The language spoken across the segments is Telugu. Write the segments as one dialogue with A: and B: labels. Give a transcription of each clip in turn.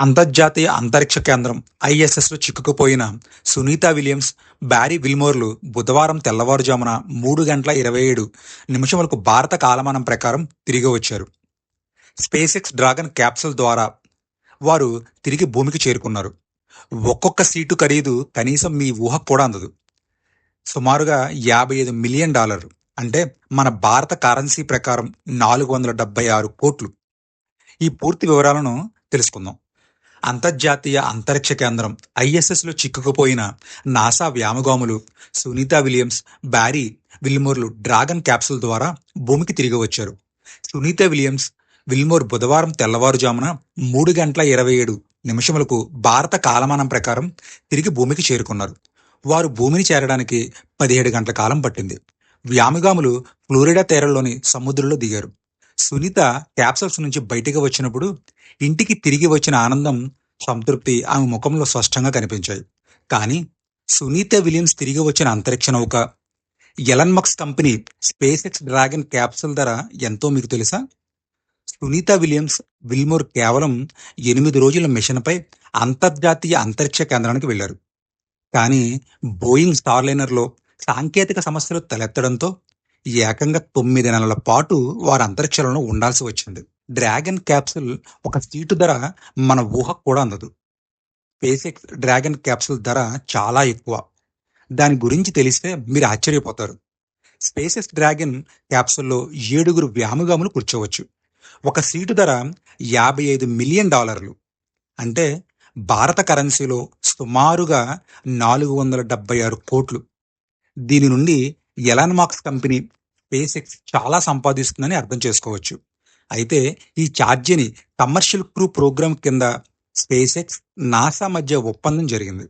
A: అంతర్జాతీయ అంతరిక్ష కేంద్రం ఐఎస్ఎస్లో చిక్కుకుపోయిన సునీత విలియమ్స్ బ్యారీ విల్మోర్లు బుధవారం తెల్లవారుజామున మూడు గంటల ఇరవై ఏడు నిమిషములకు భారత కాలమానం ప్రకారం తిరిగి వచ్చారు. స్పేసెక్స్ డ్రాగన్ క్యాప్సూల్ ద్వారా వారు తిరిగి భూమికి చేరుకున్నారు. ఒక్కొక్క సీటు ఖరీదు కనీసం మీ ఊహ కూడా అందదు. సుమారుగా యాభై ఐదు మిలియన్ డాలర్ అంటే మన భారత కరెన్సీ ప్రకారం నాలుగు వందల డెబ్బై ఆరు కోట్లు. ఈ పూర్తి వివరాలను తెలుసుకుందాం. అంతర్జాతీయ అంతరిక్ష కేంద్రం ఐఎస్ఎస్లో చిక్కుకుపోయిన నాసా వ్యామగాములు సునీత విలియమ్స్ బ్యారీ విల్మోర్లు డ్రాగన్ క్యాప్సూల్ ద్వారా భూమికి తిరిగి వచ్చారు. సునీత విలియమ్స్ విల్మోర్ బుధవారం తెల్లవారుజామున మూడు గంటల ఇరవై ఏడు నిమిషములకు భారత కాలమానం ప్రకారం తిరిగి భూమికి చేరుకున్నారు. వారు భూమిని చేరడానికి పదిహేడు గంటల కాలం పట్టింది. వ్యామగాములు ఫ్లోరిడా తీరంలోని సముద్రంలో దిగారు. సునీత క్యాప్సల్స్ నుంచి బయటికి వచ్చినప్పుడు ఇంటికి తిరిగి వచ్చిన ఆనందం సంతృప్తి ఆమె ముఖంలో స్పష్టంగా కనిపించాయి. కానీ సునీత విలియమ్స్ తిరిగి వచ్చిన అంతరిక్ష నౌక Elon Musk's company SpaceX Dragon capsule ధర ఎంతో మీకు తెలుసా? సునీత విలియమ్స్ విల్మోర్ కేవలం ఎనిమిది రోజుల మిషన్పై అంతర్జాతీయ అంతరిక్ష కేంద్రానికి వెళ్ళారు కానీ బోయింగ్ స్టార్లైనర్లో సాంకేతిక సమస్యలు తలెత్తడంతో ఏకంగా తొమ్మిది నెలల పాటు వారు అంతరిక్షంలో ఉండాల్సి వచ్చింది. డ్రాగన్ క్యాప్సుల్ ఒక సీటు ధర మన ఊహకు కూడా అందదు. స్పేసెక్స్ డ్రాగన్ క్యాప్సుల్ ధర చాలా ఎక్కువ. దాని గురించి తెలిస్తే మీరు ఆశ్చర్యపోతారు. స్పేసెస్ డ్రాగన్ క్యాప్సుల్లో ఏడుగురు వ్యామగాములు కూర్చోవచ్చు. ఒక సీటు ధర యాభై ఐదు మిలియన్ డాలర్లు. అంటే భారత కరెన్సీలో సుమారుగా నాలుగు వందల డెబ్బై ఆరు కోట్లు. దీని నుండి ఎలాన్ మార్క్స్ కంపెనీ స్పేసెక్స్ చాలా సంపాదిస్తుందని అర్థం చేసుకోవచ్చు. అయితే ఈ ఛార్జీని కమర్షియల్ క్రూ ప్రోగ్రామ్ కింద స్పేస్ ఎక్స్ నాసా మధ్య ఒప్పందం జరిగింది.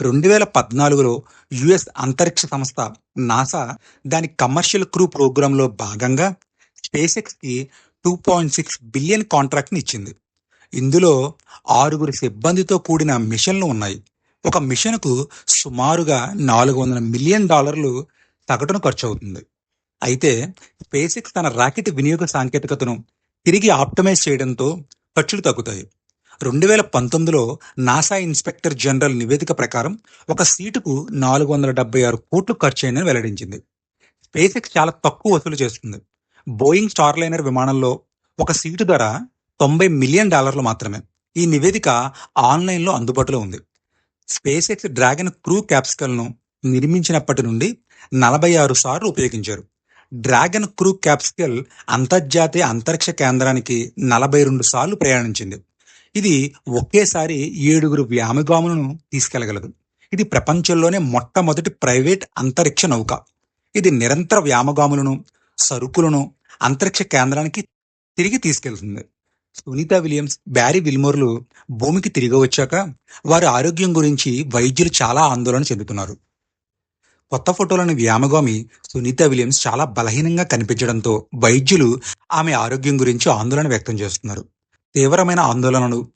A: రెండు వేల పద్నాలుగులో యుఎస్ అంతరిక్ష సంస్థ నాసా దాని కమర్షియల్ క్రూ ప్రోగ్రాంలో భాగంగా స్పేస్ ఎక్స్కి టూ పాయింట్ సిక్స్ బిలియన్ కాంట్రాక్ట్ని ఇచ్చింది. ఇందులో ఆరుగురు సిబ్బందితో కూడిన మిషన్లు ఉన్నాయి. ఒక మిషన్కు సుమారుగా నాలుగు వందల మిలియన్ డాలర్లు సగటున ఖర్చు అవుతుంది అయితే స్పేసిక్స్ తన రాకెట్ వినియోగ సాంకేతికతను తిరిగి ఆప్టమైజ్ చేయడంతో ఖర్చులు తగ్గుతాయి. రెండు వేల పంతొమ్మిదిలో నాసా ఇన్స్పెక్టర్ జనరల్ నివేదిక ప్రకారం ఒక సీటుకు నాలుగు వందల డెబ్బై ఆరు కోట్లు ఖర్చయిందని వెల్లడించింది. స్పేసిక్స్ చాలా తక్కువ వసూలు చేస్తుంది. బోయింగ్ స్టార్లైనర్ విమానంలో ఒక సీటు ధర తొంభై మిలియన్ డాలర్లు మాత్రమే. ఈ నివేదిక ఆన్లైన్లో అందుబాటులో ఉంది. స్పేసెక్స్ డ్రాగన్ క్రూ క్యాప్సికల్ను నిర్మించినప్పటి నుండి నలభై ఆరు సార్లు ఉపయోగించారు. డ్రాగన్ క్రూ క్యాప్సికల్ అంతర్జాతీయ అంతరిక్ష కేంద్రానికి నలభై రెండు సార్లు ప్రయాణించింది. ఇది ఒకేసారి ఏడుగురు వ్యామగాములను తీసుకెళ్ళగలదు. ఇది ప్రపంచంలోనే మొట్టమొదటి ప్రైవేట్ అంతరిక్ష నౌక. ఇది నిరంతర వ్యామగాములను సరుకులను అంతరిక్ష కేంద్రానికి తిరిగి తీసుకెళ్తుంది. సునీత విలియమ్స్ బ్యారీ విల్మోర్లు భూమికి తిరిగి వచ్చాక వారి ఆరోగ్యం గురించి వైద్యులు చాలా ఆందోళన చెందుతున్నారు. కొత్త ఫోటోలను వ్యామగామి సునీత విలియమ్స్ చాలా బలహీనంగా కనిపించడంతో వైద్యులు ఆమె ఆరోగ్యం గురించి ఆందోళన వ్యక్తం చేస్తున్నారు. తీవ్రమైన ఆందోళనలు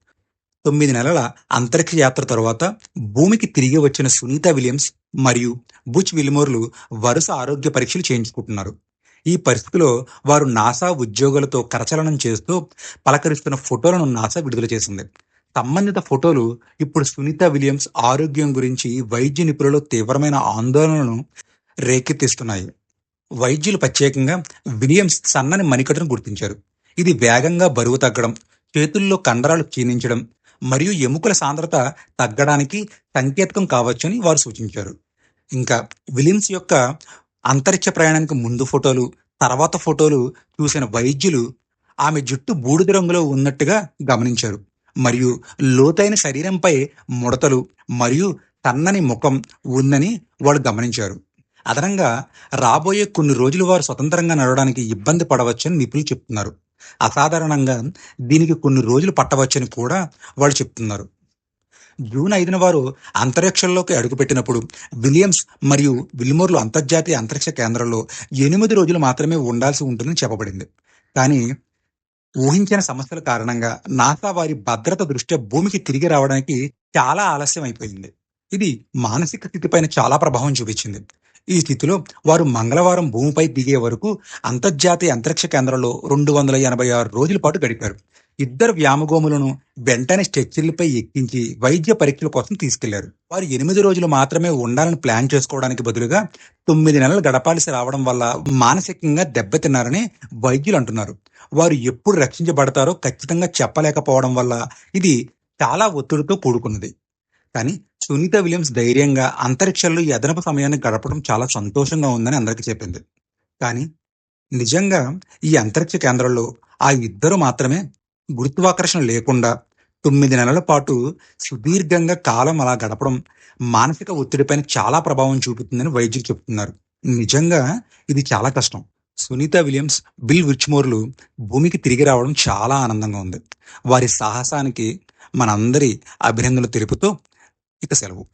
A: తొమ్మిది నెలల అంతరిక్ష యాత్ర తరువాత భూమికి తిరిగి వచ్చిన సునీత విలియమ్స్ మరియు బుచ్ విల్మోర్లు వరుస ఆరోగ్య పరీక్షలు చేయించుకుంటున్నారు. ఈ పరిస్థితిలో వారు నాసా ఉద్యోగులతో కరచలనం చేస్తూ పలకరిస్తున్న ఫోటోలను నాసా విడుదల చేసింది. సంబంధిత ఫోటోలు ఇప్పుడు సునీత విలియమ్స్ ఆరోగ్యం గురించి వైద్య నిపుణులు తీవ్రమైన ఆందోళనను రేకెత్తిస్తున్నాయి. వైద్యులు ప్రత్యేకంగా విలియమ్స్ సన్నని మణికట్టును గుర్తించారు. ఇది వేగంగా బరువు తగ్గడం చేతుల్లో కండరాలు క్షీణించడం మరియు ఎముకల సాంద్రత తగ్గడానికి సంకేతకం కావచ్చని వారు సూచించారు. ఇంకా విలియమ్స్ యొక్క అంతరిక్ష ప్రయాణానికి ముందు ఫోటోలు తర్వాత ఫోటోలు చూసిన వైద్యులు ఆమె జుట్టు బూడిద రంగులో ఉన్నట్టుగా గమనించారు. మరియు లోతైన శరీరంపై ముడతలు మరియు తన్నని ముఖం ఉందని వాళ్ళు గమనించారు. అదనంగా రాబోయే కొన్ని రోజులు వారు స్వతంత్రంగా నడవడానికి ఇబ్బంది పడవచ్చని నిపుణులు చెప్తున్నారు. అసాధారణంగా దీనికి కొన్ని రోజులు పట్టవచ్చని కూడా వాళ్ళు చెప్తున్నారు. జూన్ ఐదున వారు అంతరిక్షంలోకి అడుగుపెట్టినప్పుడు విలియమ్స్ మరియు విల్మోర్లు అంతర్జాతీయ అంతరిక్ష కేంద్రంలో ఎనిమిది రోజులు మాత్రమే ఉండాల్సి ఉంటుందని చెప్పబడింది. కానీ ఊహించిన సమస్యల కారణంగా నాసా వారి భద్రత దృష్ట్యా భూమికి తిరిగి రావడానికి చాలా ఆలస్యం అయిపోయింది ఇది మానసిక స్థితిపైన చాలా ప్రభావం చూపించింది. ఈ స్థితిలో వారు మంగళవారం భూమిపై దిగే వరకు అంతర్జాతీయ అంతరిక్ష కేంద్రంలో రెండు వందల ఎనభై ఆరు రోజుల పాటు గడిపారు. ఇద్దరు వ్యామగోములను వెంటనే స్ట్రెచ్చర్లపై ఎక్కించి వైద్య పరీక్షల కోసం తీసుకెళ్ళారు. వారు ఎనిమిది రోజులు మాత్రమే ఉండాలని ప్లాన్ చేసుకోవడానికి బదులుగా తొమ్మిది నెలలు గడపాల్సి రావడం వల్ల మానసికంగా దెబ్బతిన్నారని వైద్యులు అంటున్నారు. వారు ఎప్పుడు రక్షించబడతారో ఖచ్చితంగా చెప్పలేకపోవడం వల్ల ఇది చాలా ఒత్తిడితో కూడుకున్నది. కానీ సునీత విలియమ్స్ ధైర్యంగా అంతరిక్షంలో ఈ అదనపు సమయాన్ని గడపడం చాలా సంతోషంగా ఉందని అందరికీ చెప్పింది. కానీ నిజంగా ఈ అంతరిక్ష కేంద్రంలో ఆ ఇద్దరు మాత్రమే గురుత్వాకర్షణ లేకుండా తొమ్మిది నెలల పాటు సుదీర్ఘంగా కాలం అలా గడపడం మానసిక ఒత్తిడిపైన చాలా ప్రభావం చూపుతుందని వైద్యులు చెబుతున్నారు నిజంగా ఇది చాలా కష్టం. సునీత విలియమ్స్ బిల్ విచ్మోర్లు భూమికి తిరిగి రావడం చాలా ఆనందంగా ఉంది. వారి సాహసానికి మనందరి అభినందనలు తెలుపుతూ ఇక సెలవు